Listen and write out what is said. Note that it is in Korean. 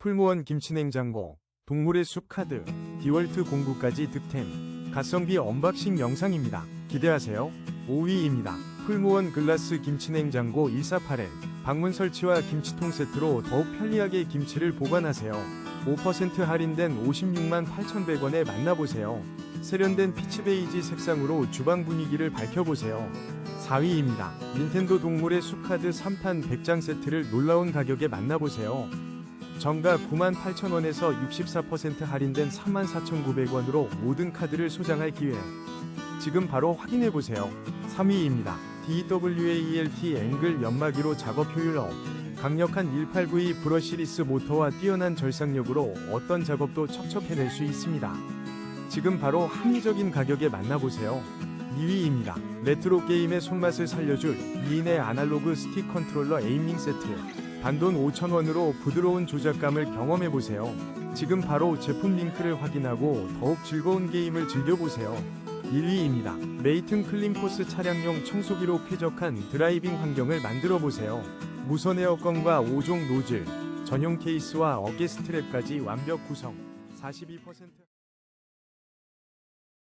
풀무원 김치냉장고, 동물의 숲 카드, 디월트 공구까지 득템, 가성비 언박싱 영상입니다. 기대하세요. 5위입니다. 풀무원 글라스 김치냉장고 148엔, 방문 설치와 김치통 세트로 더욱 편리하게 김치를 보관하세요. 5% 할인된 56만 8,100원에 만나보세요. 세련된 피치 베이지 색상으로 주방 분위기를 밝혀보세요. 4위입니다. 닌텐도 동물의 숲카드 3탄 100장 세트를 놀라운 가격에 만나보세요. 정가 98,000원에서 64% 할인된 34,900원으로 모든 카드를 소장할 기회. 지금 바로 확인해보세요. 3위입니다. DWAELT 앵글 연마기로 작업 효율 업. 강력한 1892 브러시리스 모터와 뛰어난 절삭력으로 어떤 작업도 척척해낼 수 있습니다. 지금 바로 합리적인 가격에 만나보세요. 2위입니다. 레트로 게임의 손맛을 살려줄 2인의 아날로그 스틱 컨트롤러 에이밍 세트. 단돈 5,000원으로 부드러운 조작감을 경험해보세요. 지금 바로 제품 링크를 확인하고 더욱 즐거운 게임을 즐겨보세요. 1위입니다. 메이튼 클린코스 차량용 청소기로 쾌적한 드라이빙 환경을 만들어보세요. 무선 에어건과 5종 노즐, 전용 케이스와 어깨 스트랩까지 완벽 구성. 42%